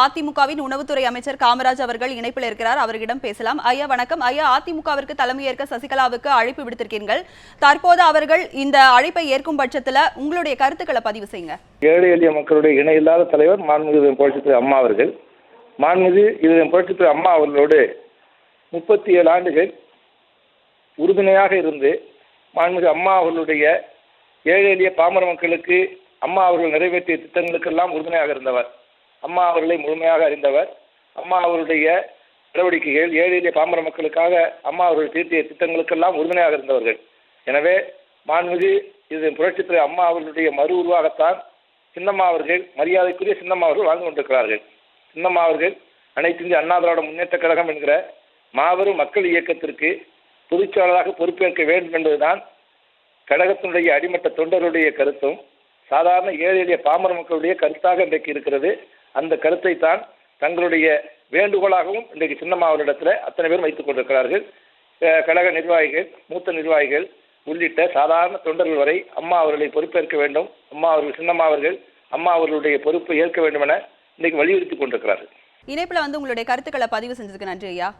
அதிமுகவின் உணவுத்துறை அமைச்சர் காமராஜ் அவர்கள் இணைப்பில் இருக்கிறார். அவர்களிடம் பேசலாம். ஐயா வணக்கம். ஐயா அதிமுகவிற்கு தலைமையேற்க சசிகலாவுக்கு அழைப்பு விடுத்திருக்கீர்கள். தற்போது அவர்கள் இந்த அழைப்பை ஏற்கும் பட்சத்துல உங்களுடைய கருத்துக்களை பதிவு செய்யுங்க. ஏழை எளிய மக்களுடைய இணை இல்லாத தலைவர் மாண்புமிகு புரட்சித்துறை அம்மா அவர்கள். மாண்புமிகு இது புரட்சித்துறை அம்மா அவர்களோடு முப்பத்தி ஏழு ஆண்டுகள் உறுதுணையாக இருந்து மாண்புமிகு அம்மா அவர்களுடைய ஏழை எளிய பாமர மக்களுக்கு அம்மா அவர்கள் நிறைவேற்றிய திட்டங்களுக்கெல்லாம் உறுதுணையாக இருந்தவர். அம்மா அவர்களை முழுமையாக அறிந்தவர். அம்மா அவருடைய நடவடிக்கைகள் ஏழை எளிய பாமர மக்களுக்காக அம்மா அவர்கள் தீர்த்திய திட்டங்களுக்கெல்லாம் உறுதுணையாக இருந்தவர்கள். எனவே மாண்புமிகு இது புரட்சித்துறை அம்மா அவர்களுடைய மறு உருவாகத்தான் சின்னம்மா அவர்கள் மரியாதைக்குரிய சின்னம்மா அவர்கள் வாழ்ந்து கொண்டிருக்கிறார்கள். சின்னம்மா அவர்கள் அனைத்து இந்திய அண்ணா திராவிட முன்னேற்ற கழகம் என்கிற மாபெரும் மக்கள் இயக்கத்திற்கு பொதுச்செயலாளராக பொறுப்பேற்க வேண்டும் என்பதுதான் கழகத்தினுடைய அடிமட்ட தொண்டர்களுடைய கருத்தும். சாதாரண ஏழை எளிய பாமர மக்களுடைய கருத்தாக இன்றைக்கு இருக்கிறது. அந்த கருத்தை தான் தங்களுடைய வேண்டுகோளாகவும் இன்றைக்கு சின்னம்மா அவரிடத்தில் அத்தனை பேரும் வைத்துக் கொண்டிருக்கிறார்கள். கழக நிர்வாகிகள் மூத்த நிர்வாகிகள் உள்ளிட்ட சாதாரண தொண்டர்கள் வரை அம்மா அவர்களை பொறுப்பேற்க வேண்டும். அம்மா அவர்கள் சின்னம்மா அவர்கள் அம்மா அவர்களுடைய பொறுப்பை ஏற்க வேண்டும் என இன்றைக்கு வலியுறுத்தி கொண்டிருக்கிறார்கள். இணைப்பில் வந்து உங்களுடைய கருத்துக்களை பதிவு செஞ்சதுக்கு நன்றி ஐயா.